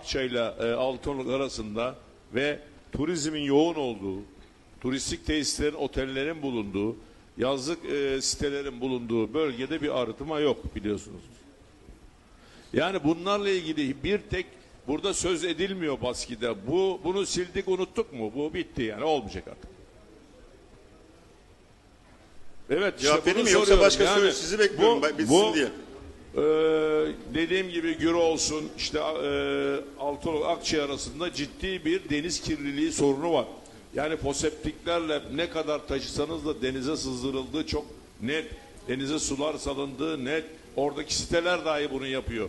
Akçay'la e, Altınoluk arasında ve turizmin yoğun olduğu, turistik tesislerin, otellerin bulunduğu, yazlık e, sitelerin bulunduğu bölgede bir arıtma yok biliyorsunuz. Yani bunlarla ilgili bir tek burada söz edilmiyor Baski'de. Bu bunu sildik unuttuk mu? Bu bitti yani olmayacak artık. Evet işte Cevap vereyim bunu mi yoksa başka soru sizi bekliyorum bu- bitsin bu- diye. ee, dediğim gibi Güro olsun işte e, Altınoluk Akçay arasında ciddi bir deniz kirliliği sorunu var. Yani foseptiklerle ne kadar taşısanız da denize sızdırıldığı çok net. Denize sular salındığı net. Oradaki siteler dahi bunu yapıyor.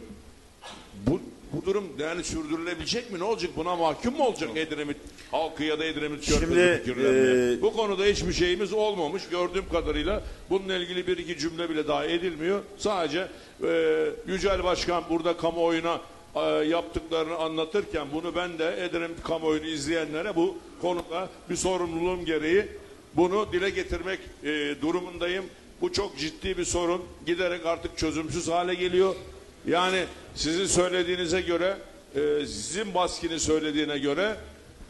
Bu, bu durum yani sürdürülebilecek mi? Ne olacak? Buna mahkum mu olacak Edremit halkı ya da Edremit Şimdi, e, Bu konuda hiçbir şeyimiz olmamış. Gördüğüm kadarıyla bununla ilgili bir iki cümle bile daha edilmiyor. Sadece e, Yücel Başkan burada kamuoyuna e, yaptıklarını anlatırken bunu ben de Edremit kamuoyunu izleyenlere bu konuda bir sorumluluğum gereği bunu dile getirmek e, durumundayım. Bu çok ciddi bir sorun. Giderek artık çözümsüz hale geliyor. Yani sizin söylediğinize göre, e, sizin baskini söylediğine göre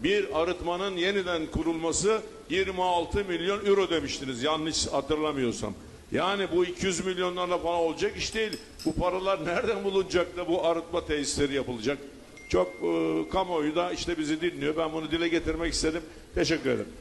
bir arıtmanın yeniden kurulması 26 milyon euro demiştiniz yanlış hatırlamıyorsam. Yani bu 200 milyonlarla falan olacak iş değil. Bu paralar nereden bulunacak da bu arıtma tesisleri yapılacak? Çok e, kamuoyu da işte bizi dinliyor. Ben bunu dile getirmek istedim. Teşekkür ederim.